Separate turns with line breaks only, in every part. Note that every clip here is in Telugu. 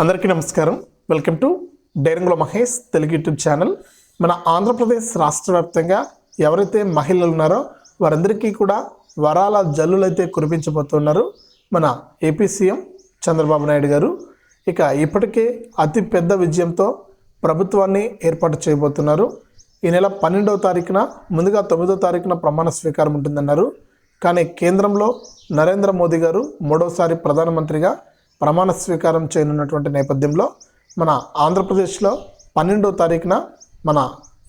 అందరికీ నమస్కారం. వెల్కమ్ టు డైరంగుల మహేష్ తెలుగు యూట్యూబ్ ఛానల్. మన ఆంధ్రప్రదేశ్ రాష్ట్ర వ్యాప్తంగా ఎవరైతే మహిళలు ఉన్నారో వారందరికీ కూడా వరాల జల్లులు అయితే కురిపించబోతున్నారు మన ఏపీ సీఎం చంద్రబాబు నాయుడు గారు. ఇక ఇప్పటికే అతి పెద్ద విజయంతో ప్రభుత్వాన్ని ఏర్పాటు చేయబోతున్నారు. ఈ నెల పన్నెండవ తారీఖున ముందుగా తొమ్మిదో తారీఖున ప్రమాణ స్వీకారం ఉంటుందన్నారు. కానీ కేంద్రంలో నరేంద్ర మోదీ గారు మూడవసారి ప్రధానమంత్రిగా ప్రమాణ స్వీకారం చేయనున్నటువంటి నేపథ్యంలో మన ఆంధ్రప్రదేశ్లో పన్నెండో తారీఖున మన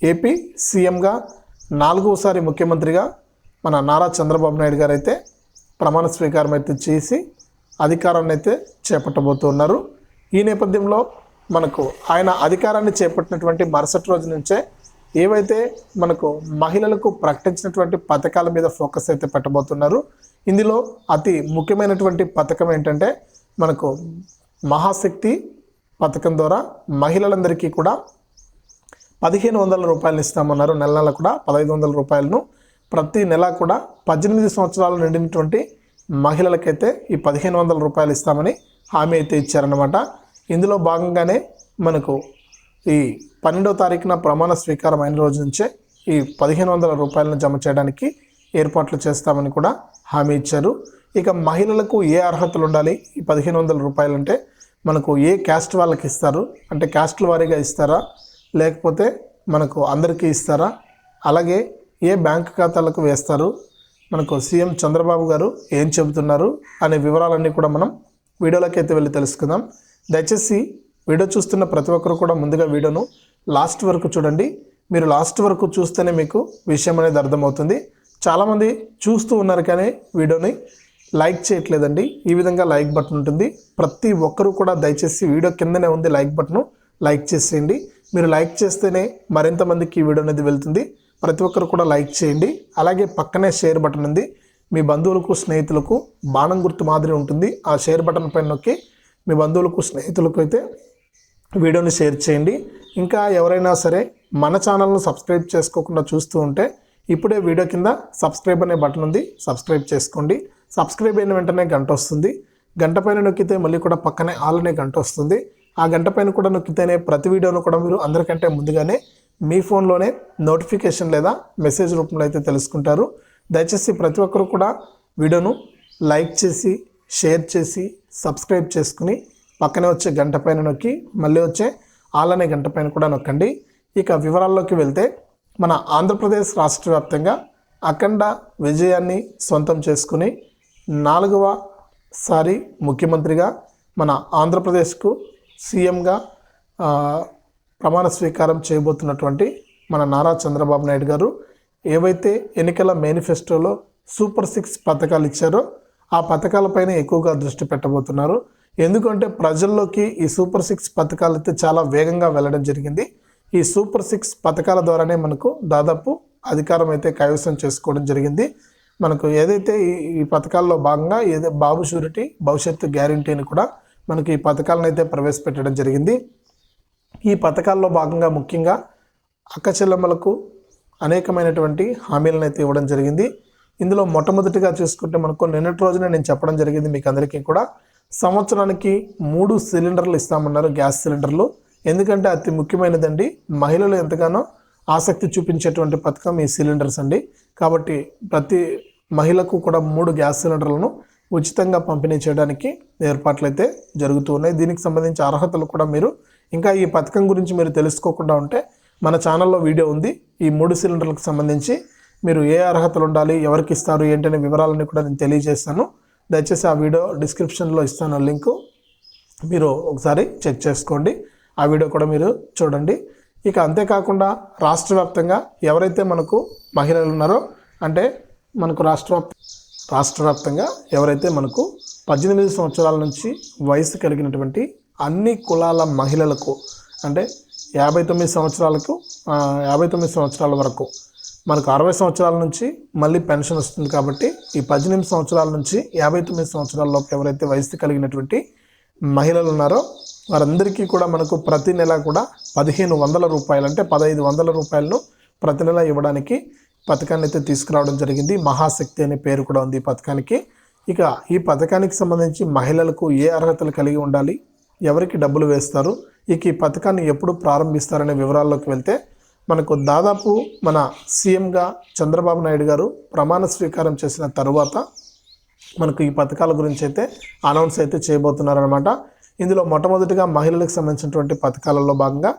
ఏపీ సీఎంగా నాలుగవసారి ముఖ్యమంత్రిగా మన నారా చంద్రబాబు నాయుడు గారు అయితే ప్రమాణ స్వీకారం అయితే చేసి అధికారాన్ని అయితే చేపట్టబోతున్నారు. ఈ నేపథ్యంలో మనకు ఆయన అధికారాన్ని చేపట్టినటువంటి మరుసటి రోజు నుంచే ఏవైతే మనకు మహిళలకు ప్రకటించినటువంటి పథకాల మీద ఫోకస్ అయితే పెట్టబోతున్నారు ఇందులో అతి ముఖ్యమైనటువంటి పథకం ఏంటంటే మనకు మహాశక్తి పథకం ద్వారా మహిళలందరికీ కూడా పదిహేను వందల రూపాయలు ఇస్తామన్నారు. నెల నెల కూడా పదహైదు వందల రూపాయలను. ప్రతి నెల కూడా పద్దెనిమిది సంవత్సరాలు నిండినటువంటి మహిళలకైతే ఈ పదిహేను వందల రూపాయలు ఇస్తామని హామీ అయితే ఇచ్చారనమాట ఇందులో భాగంగానే మనకు ఈ పన్నెండో తారీఖున ప్రమాణ స్వీకారం అయిన రోజు నుంచే ఈ పదిహేను వందల రూపాయలను జమ చేయడానికి ఏర్పాట్లు చేస్తామని కూడా హామీ ఇచ్చారు. ఇక మహిళలకు ఏ అర్హతలు ఉండాలి? ఈ పదిహేను వందల రూపాయలు అంటే మనకు ఏ క్యాస్ట్ వాళ్ళకి ఇస్తారు? అంటే క్యాస్ట్ల వారీగా ఇస్తారా? లేకపోతే మనకు అందరికీ ఇస్తారా? అలాగే ఏ బ్యాంక్ ఖాతాలకు వేస్తారు? మనకు సీఎం చంద్రబాబు గారు ఏం చెబుతున్నారు? అనే వివరాలన్నీ కూడా మనం వీడియోలోకి అయితే వెళ్ళి తెలుసుకుందాం. దయచేసి వీడియో చూస్తున్న ప్రతి ఒక్కరు కూడా ముందుగా వీడియోను లాస్ట్ వరకు చూడండి. మీరు లాస్ట్ వరకు చూస్తేనే మీకు విషయం అనేది అర్థమవుతుంది. చాలామంది చూస్తూ ఉన్నారు కానీ వీడియోని లైక్ చేయట్లేదండి. ఈ విధంగా లైక్ బటన్ ఉంటుంది. ప్రతి ఒక్కరూ కూడా దయచేసి వీడియో కిందనే ఉంది లైక్ బటన్. లైక్ చేసేయండి. మీరు లైక్ చేస్తేనే మరింత మందికి ఈ వీడియో అనేది వెళ్తుంది. ప్రతి ఒక్కరు కూడా లైక్ చేయండి. అలాగే పక్కనే షేర్ బటన్ ఉంది. మీ బంధువులకు స్నేహితులకు బాణం గుర్తు మాదిరి ఉంటుంది. ఆ షేర్ బటన్ పైన నొక్కి మీ బంధువులకు స్నేహితులకు అయితే వీడియోని షేర్ చేయండి. ఇంకా ఎవరైనా సరే మన ఛానల్ను సబ్స్క్రైబ్ చేసుకోకుండా చూస్తూ ఉంటే ఇప్పుడే వీడియో కింద సబ్స్క్రైబ్ అనే బటన్ ఉంది. సబ్స్క్రైబ్ చేసుకోండి. సబ్స్క్రైబ్ అయిన వెంటనే గంట వస్తుంది. గంట పైన నొక్కితే మళ్ళీ కూడా పక్కనే ఆల్ అనే గంట వస్తుంది. ఆ గంట పైన కూడా నొక్కితేనే ప్రతి వీడియోను కూడా మీరు అందరికంటే ముందుగానే మీ ఫోన్లోనే నోటిఫికేషన్ లేదా మెసేజ్ రూపంలో అయితే తెలుసుకుంటారు. దయచేసి ప్రతి ఒక్కరు కూడా వీడియోను లైక్ చేసి షేర్ చేసి సబ్స్క్రైబ్ చేసుకుని పక్కనే వచ్చే గంట పైన నొక్కి మళ్ళీ వచ్చే ఆల్ అనే గంట పైన కూడా నొక్కండి. ఇక వివరాల్లోకి వెళ్తే మన ఆంధ్రప్రదేశ్ రాష్ట్ర వ్యాప్తంగా అఖండ విజయాన్ని సొంతం చేసుకుని నాలుగవ సారి ముఖ్యమంత్రిగా మన ఆంధ్రప్రదేశ్కు సీఎంగా ప్రమాణ స్వీకారం చేయబోతున్నటువంటి మన నారా చంద్రబాబు నాయుడు గారు ఏవైతే ఎన్నికల మేనిఫెస్టోలో సూపర్ సిక్స్ పథకాలు ఇచ్చారో ఆ పథకాలపైన ఎక్కువగా దృష్టి పెట్టబోతున్నారు. ఎందుకంటే ప్రజల్లోకి ఈ సూపర్ సిక్స్ పథకాలు అయితే చాలా వేగంగా వెళ్ళడం జరిగింది. ఈ సూపర్ సిక్స్ పథకాల ద్వారానే మనకు దాదాపు అధికారం అయితే కైవసం చేసుకోవడం జరిగింది. మనకు ఏదైతే ఈ ఈ పథకాల్లో భాగంగా ఏదో బాబు షూరిటీ భవిష్యత్తు గ్యారంటీని కూడా మనకి ఈ పథకాలను అయితే ప్రవేశపెట్టడం జరిగింది. ఈ పథకాల్లో భాగంగా ముఖ్యంగా అక్కచెల్లెమ్మలకు అనేకమైనటువంటి హామీలను అయితే ఇవ్వడం జరిగింది. ఇందులో మొట్టమొదటిగా చూసుకుంటే మనకు నిన్నటి రోజున నేను చెప్పడం జరిగింది మీకు అందరికీ కూడా. సంవత్సరానికి మూడు సిలిండర్లు ఇస్తామన్నారు గ్యాస్ సిలిండర్లు. ఎందుకంటే అతి ముఖ్యమైనదండి మహిళలు ఎంతగానో ఆసక్తి చూపించేటువంటి పథకం ఈ సిలిండర్స్ అండి. కాబట్టి ప్రతి మహిళకు కూడా మూడు గ్యాస్ సిలిండర్లను ఉచితంగా పంపిణీ చేయడానికి ఏర్పాట్లు అయితే జరుగుతూ ఉన్నాయి. దీనికి సంబంధించి అర్హతలు కూడా మీరు ఇంకా ఈ పథకం గురించి మీరు తెలుసుకోకుండా ఉంటే మన ఛానల్లో వీడియో ఉంది. ఈ మూడు సిలిండర్లకు సంబంధించి మీరు ఏ అర్హతలు ఉండాలి ఎవరికి ఇస్తారు ఏంటనే వివరాలన్నీ కూడా నేను తెలియజేస్తాను. దయచేసి ఆ వీడియో డిస్క్రిప్షన్లో ఇస్తాను లింకు. మీరు ఒకసారి చెక్ చేసుకోండి. ఆ వీడియో కూడా మీరు చూడండి. ఇక అంతేకాకుండా రాష్ట్ర వ్యాప్తంగా ఎవరైతే మనకు మహిళలు ఉన్నారో అంటే మనకు రాష్ట్ర రాష్ట్ర వ్యాప్తంగా ఎవరైతే మనకు పద్దెనిమిది సంవత్సరాల నుంచి వయసు కలిగినటువంటి అన్ని కులాల మహిళలకు అంటే యాభై తొమ్మిది సంవత్సరాలకు యాభై తొమ్మిది సంవత్సరాల వరకు మనకు అరవై సంవత్సరాల నుంచి మళ్ళీ పెన్షన్ వస్తుంది కాబట్టి ఈ పద్దెనిమిది సంవత్సరాల నుంచి యాభై తొమ్మిది సంవత్సరాలలోకి ఎవరైతే వయసు కలిగినటువంటి మహిళలు ఉన్నారో వారందరికీ కూడా మనకు ప్రతి నెల కూడా పదిహేను వందల రూపాయలు అంటే పదహైదు వందల రూపాయలను ప్రతి నెల ఇవ్వడానికి పథకాన్ని అయితే తీసుకురావడం జరిగింది. మహాశక్తి అనే పేరు కూడా ఉంది ఈ పథకానికి. ఇక ఈ పథకానికి సంబంధించి మహిళలకు ఏ అర్హతలు కలిగి ఉండాలి? ఎవరికి డబ్బులు వేస్తారు? ఇక ఈ పథకాన్ని ఎప్పుడు ప్రారంభిస్తారనే వివరాల్లోకి వెళ్తే మనకు దాదాపు మన సీఎంగా చంద్రబాబు నాయుడు గారు ప్రమాణ స్వీకారం చేసిన తరువాత మనకు ఈ పథకాల గురించి అయితే అనౌన్స్ అయితే చేయబోతున్నారనమాట ఇందులో మొట్టమొదటిగా మహిళలకు సంబంధించినటువంటి పథకాలలో భాగంగా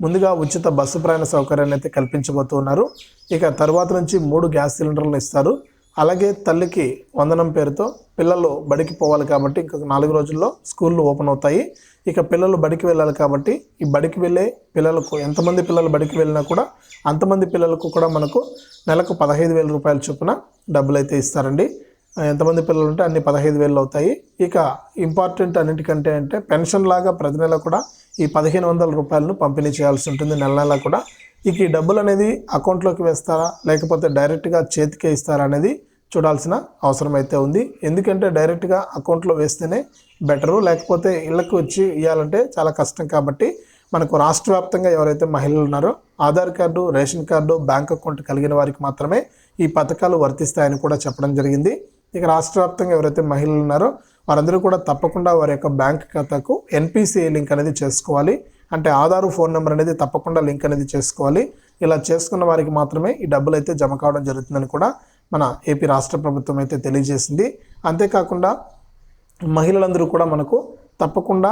ముందుగా ఉచిత బస్సు ప్రయాణ సౌకర్యాన్ని అయితే కల్పించబోతున్నారు ఇక తర్వాత నుంచి మూడు గ్యాస్ సిలిండర్లను ఇస్తారు. అలాగే తల్లికి వందనం పేరుతో పిల్లలు బడికి పోవాలి కాబట్టి ఇంకొక నాలుగు రోజుల్లో స్కూళ్ళు ఓపెన్ అవుతాయి. ఇక పిల్లలు బడికి వెళ్ళాలి కాబట్టి ఈ బడికి వెళ్ళే పిల్లలకు ఎంతమంది పిల్లలు బడికి వెళ్ళినా కూడా అంతమంది పిల్లలకు కూడా మనకు నెలకు పదహైదు వేల రూపాయల చొప్పున డబ్బులు అయితే ఇస్తారండి. ఎంతమంది పిల్లలు ఉంటే అన్ని పదహైదు వేలు అవుతాయి. ఇక ఇంపార్టెంట్ అన్నిటికంటే అంటే పెన్షన్ లాగా ప్రతి నెల కూడా ఈ పదిహేను వందల రూపాయలను పంపిణీ చేయాల్సి ఉంటుంది నెల నెల కూడా. ఇక ఈ డబ్బులు అనేది అకౌంట్లోకి వేస్తారా లేకపోతే డైరెక్ట్గా చేతికే ఇస్తారా అనేది చూడాల్సిన అవసరం అయితే ఉంది. ఎందుకంటే డైరెక్ట్గా అకౌంట్లో వేస్తేనే బెటరు లేకపోతే ఇళ్ళకి వచ్చి ఇవ్వాలంటే చాలా కష్టం కాబట్టి మనకు రాష్ట్ర వ్యాప్తంగా ఎవరైతే మహిళలు ఉన్నారో Aadhaar card ration card bank account కలిగిన వారికి మాత్రమే ఈ పథకాలు వర్తిస్తాయని కూడా చెప్పడం జరిగింది. ఇక రాష్ట్ర వ్యాప్తంగా ఎవరైతే మహిళలు ఉన్నారో వారందరూ కూడా తప్పకుండా వారి యొక్క బ్యాంక్ ఖాతాకు ఎన్పిసిఐ లింక్ అనేది చేసుకోవాలి. అంటే ఆధారు ఫోన్ నెంబర్ అనేది తప్పకుండా లింక్ అనేది చేసుకోవాలి. ఇలా చేసుకున్న వారికి మాత్రమే ఈ డబ్బులు అయితే జమ కావడం జరుగుతుందని కూడా మన ఏపీ రాష్ట్ర ప్రభుత్వం అయితే తెలియజేసింది. అంతేకాకుండా మహిళలందరూ కూడా మనకు తప్పకుండా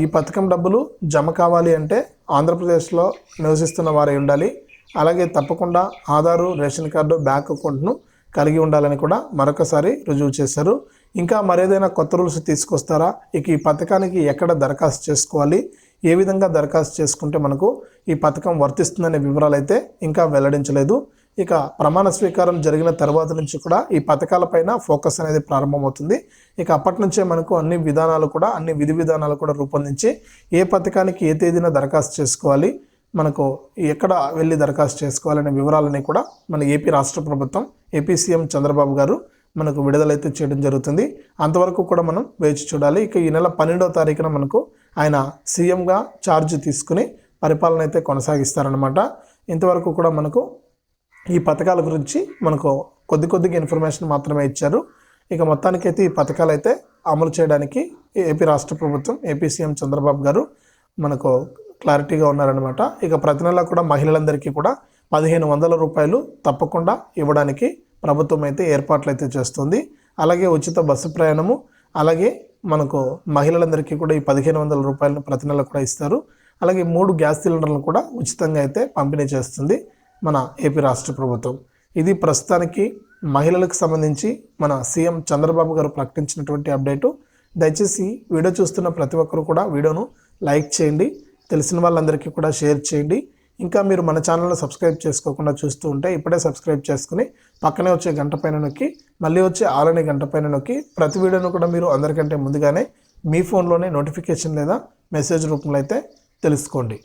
ఈ పథకం డబ్బులు జమ కావాలి అంటే ఆంధ్రప్రదేశ్లో నివసిస్తున్న వారై ఉండాలి. అలాగే తప్పకుండా ఆధారు రేషన్ కార్డు బ్యాంక్ అకౌంట్ను కలిగి ఉండాలని కూడా మరొకసారి రుజువు చేశారు. ఇంకా మరేదైనా కొత్త రూల్స్ తీసుకొస్తారా? ఇక ఈ పథకానికి ఎక్కడ దరఖాస్తు చేసుకోవాలి? ఏ విధంగా దరఖాస్తు చేసుకుంటే మనకు ఈ పథకం వర్తిస్తుందనే వివరాలు అయితే ఇంకా వెల్లడించలేదు. ఇక ప్రమాణ స్వీకారం జరిగిన తర్వాత నుంచి కూడా ఈ పథకాలపైన ఫోకస్ అనేది ప్రారంభమవుతుంది. ఇక అప్పటి నుంచే మనకు అన్ని విధానాలు కూడా అన్ని విధి విధానాలు కూడా రూపొందించి ఏ పథకానికి ఏ తేదీన దరఖాస్తు చేసుకోవాలి? మనకు ఎక్కడ వెళ్ళి దరఖాస్తు చేసుకోవాలనే వివరాలని కూడా మన ఏపీ రాష్ట్ర ప్రభుత్వం ఏపీ సీఎం చంద్రబాబు గారు మనకు విడుదలైతే చేయడం జరుగుతుంది. అంతవరకు కూడా మనం వేచి చూడాలి. ఇక ఈ నెల పన్నెండవ తారీఖున మనకు ఆయన సీఎంగా ఛార్జ్ తీసుకుని పరిపాలన అయితే కొనసాగిస్తారనమాట ఇంతవరకు కూడా మనకు ఈ పథకాల గురించి మనకు కొద్ది కొద్దిగా ఇన్ఫర్మేషన్ మాత్రమే ఇచ్చారు. ఇక మొత్తానికైతే ఈ పథకాలు అయితే అమలు చేయడానికి ఏపీ రాష్ట్ర ప్రభుత్వం ఏపీ సీఎం చంద్రబాబు గారు మనకు క్లారిటీగా ఉన్నారనమాట ఇక ప్రతి నెల కూడా మహిళలందరికీ కూడా పదిహేను వందల రూపాయలు తప్పకుండా ఇవ్వడానికి ప్రభుత్వం అయితే ఏర్పాట్లు అయితే చేస్తుంది. అలాగే ఉచిత బస్సు ప్రయాణము అలాగే మనకు మహిళలందరికీ కూడా ఈ పదిహేను వందల రూపాయలను ప్రతి నెల కూడా ఇస్తారు. అలాగే మూడు గ్యాస్ సిలిండర్లను కూడా ఉచితంగా అయితే పంపిణీ చేస్తుంది మన ఏపీ రాష్ట్ర ప్రభుత్వం. ఇది ప్రస్తుతానికి మహిళలకు సంబంధించి మన సీఎం చంద్రబాబు గారు ప్రకటించినటువంటి అప్డేటు. దయచేసి వీడియో చూస్తున్న ప్రతి ఒక్కరు కూడా వీడియోను లైక్ చేయండి. తెలిసిన వాళ్ళందరికీ కూడా షేర్ చేయండి. ఇంకా మీరు మన ఛానల్ని సబ్స్క్రైబ్ చేసుకోకుండా చూస్తూ ఉంటే ఇప్పుడే సబ్స్క్రైబ్ చేసుకుని పక్కనే వచ్చే గంట పైన నొక్కి మళ్ళీ వచ్చే ఆలనే గంట పైన నొక్కి ప్రతి వీడియోను కూడా మీరు అందరికంటే ముందుగానే మీ ఫోన్లోనే నోటిఫికేషన్ లేదా మెసేజ్ రూపంలో అయితే తెలుసుకోండి.